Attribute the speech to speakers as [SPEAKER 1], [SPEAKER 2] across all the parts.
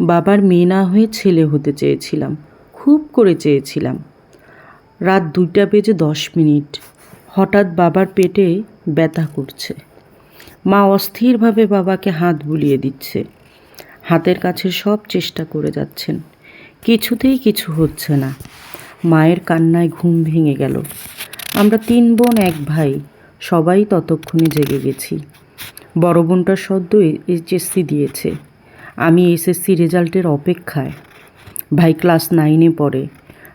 [SPEAKER 1] বাবার মেয়ে না হয়ে ছেলে হতে চেয়েছিলাম, খুব করে চেয়েছিলাম। রাত দুইটা বেজে দশ মিনিট। হঠাৎ বাবার পেটে ব্যথা করছে। মা অস্থিরভাবে বাবাকে হাত বুলিয়ে দিচ্ছে। হাতের কাছে সব চেষ্টা করে যাচ্ছেন। কিছুতেই কিছু হচ্ছে না। মায়ের কান্নায় ঘুম ভেঙে গেল। আমরা তিন বোন, এক ভাই, সবাই ততক্ষণে জেগে গেছি। বড় বোনটা সদ্য এইচএসসি দিয়েছে। আমি এসএসসি রেজাল্টের অপেক্ষায়। ভাই ক্লাস নাইনে পড়ে।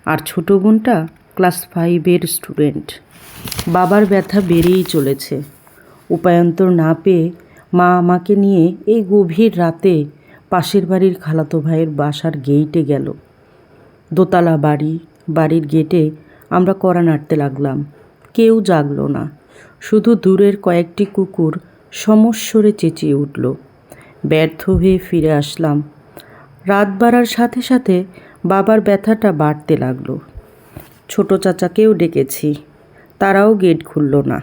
[SPEAKER 1] আর ছোট বোনটা ক্লাস ফাইভের স্টুডেন্ট। বাবার ব্যথা বেড়েই চলেছে। উপায়ন্তর না পেয়ে মা আমাকে নিয়ে এই গভীর রাতে পাশের বাড়ির খালাতো ভাইয়ের বাসার গেইটে গেল। দোতলা বাড়ি, বাড়ির গেটে আমরা কড়া নাড়তে লাগলাম। কেউ জাগলো না। শুধু দূরের কয়েকটি কুকুর সমস্বরে চেঁচিয়ে উঠল। ব্যর্থ হয়ে ফিরে আসলাম। রাত বাড়ার সাথে সাথে বাবার ব্যথাটা বাড়তে লাগল। ছোট চাচাকেও ডেকেছি। তারাও গেট খুলল না।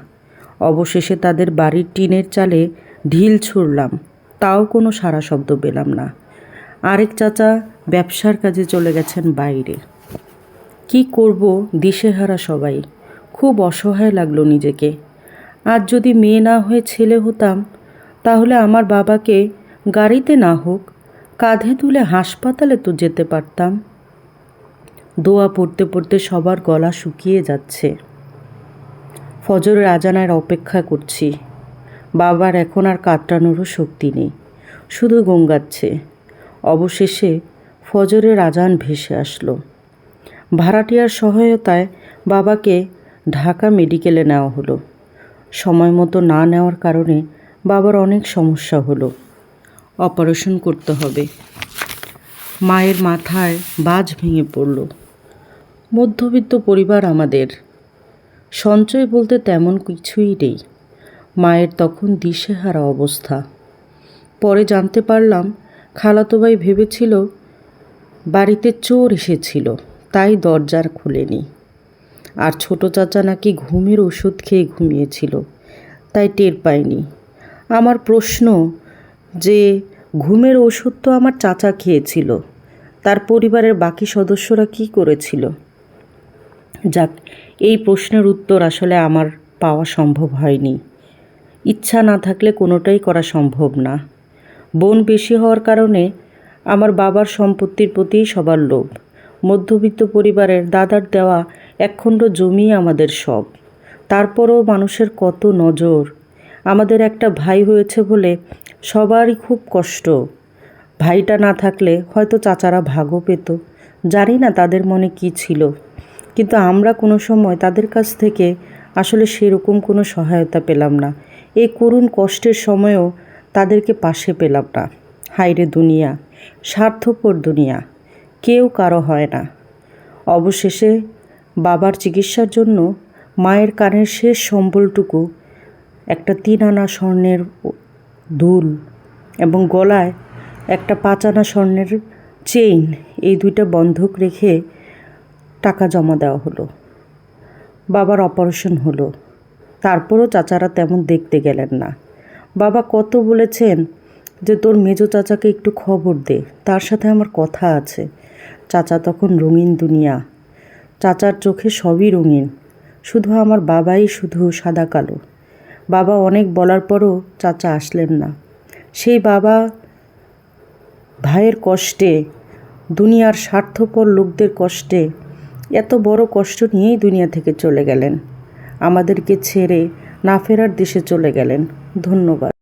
[SPEAKER 1] অবশেষে তাদের বাড়ির টিনের চালে ঢিল ছুড়লাম। তাও কোনো সারা শব্দ পেলাম না। আরেক চাচা ব্যবসার কাজে চলে গেছেন বাইরে। কি করব দিশেহারা সবাই। খুব অসহায় লাগল নিজেকে। আর যদি মেয়ে না হয়ে ছেলে হতাম, তাহলে আমার বাবাকে গাড়িতে না হোক, কাঁধে তুলে হাসপাতালে তো যেতে পারতাম। দোয়া পড়তে পড়তে সবার গলা শুকিয়ে যাচ্ছে। ফজরের আজানের অপেক্ষা করছি। বাবার এখন আর কাটানোরও শক্তি নেই, শুধু গঙ্গাচ্ছে। অবশেষে ফজরের আজান ভেসে আসলো। ভাড়াটিয়ার সহায়তায় বাবাকে ঢাকা মেডিকেলে নেওয়া হলো। সময় মতো না নেওয়ার কারণে বাবার অনেক সমস্যা হলো। অপারেশন করতে হবে। মায়ের মাথায় বাজ ভেঙে পড়ল। মধ্যবিত্ত পরিবার আমাদের। সঞ্চয় বলতে তেমন কিছুই নেই। মায়ের তখন দিশেহারা অবস্থা। পরে জানতে পারলাম, খালাতো ভাই ভেবেছিল, বাড়িতে চোর এসেছিল, তাই দরজার খুলেনি। আর ছোট চাচা নাকি ঘুমের ওষুধ খেয়ে ঘুমিয়েছিল, তাই টের পায়নি আমার প্রশ্ন যে ঘুমের ওষুধ তো আমার চাচা খেয়েছিল। তার পরিবারের বাকি সদস্যরা কি করেছিল? যাক, এই প্রশ্নের উত্তর আসলে আমার পাওয়া সম্ভব হয়নি। ইচ্ছা না থাকলে কোনোটাই করা সম্ভব না। বোন বেশি হওয়ার কারণে আমার বাবার সম্পত্তির প্রতি সবার লোভ। মধ্যবিত্ত পরিবারের দাদার দেওয়া একখণ্ড জমি আমাদের সব। তারপরও মানুষের কত নজর আমাদের একটা ভাই হয়েছে বলে সবারই খুব কষ্ট। ভাইটা না থাকলে হয়তো চাচারা ভাগও পেত। জানি না তাদের মনে কি ছিল। কিন্তু আমরা কোনো সময় তাদের কাছ থেকে আসলে সেরকম কোনো সহায়তা পেলাম না। এই করুণ কষ্টের সময়ও তাদেরকে পাশে পেলাম না। হাইরে দুনিয়া, স্বার্থপর দুনিয়া, কেউ কারও হয় না। অবশেষে বাবার চিকিৎসার জন্য মায়ের কানের শেষ সম্বলটুকু একটা তিন আনা স্বর্ণের দুল এবং গলায় একটা পাঁচ আনা স্বর্ণের চেইন। এই দুইটা বন্ধক রেখে টাকা জমা দেওয়া হলো। বাবার অপারেশন হলো। তারপরও চাচারা তেমন দেখতে গেলেন না। বাবা কত বলেছেন যে, তোর মেজো চাচাকে একটু খবর দে, তার সাথে আমার কথা আছে। চাচা তখন রঙিন দুনিয়া। চাচার চোখে সবই রঙিন। শুধু আমার বাবাই শুধু সাদা কালো। বাবা অনেক বলার পরও চাচা আসলেন না। সেই বাবা ভাইয়ের কষ্টে, দুনিয়ার স্বার্থপর লোকদের কষ্টে এত বড় কষ্ট নিয়েই দুনিয়া থেকে চলে গেলেন। আমাদেরকে ছেড়ে না ফেরার দেশে চলে গেলেন। ধন্যবাদ।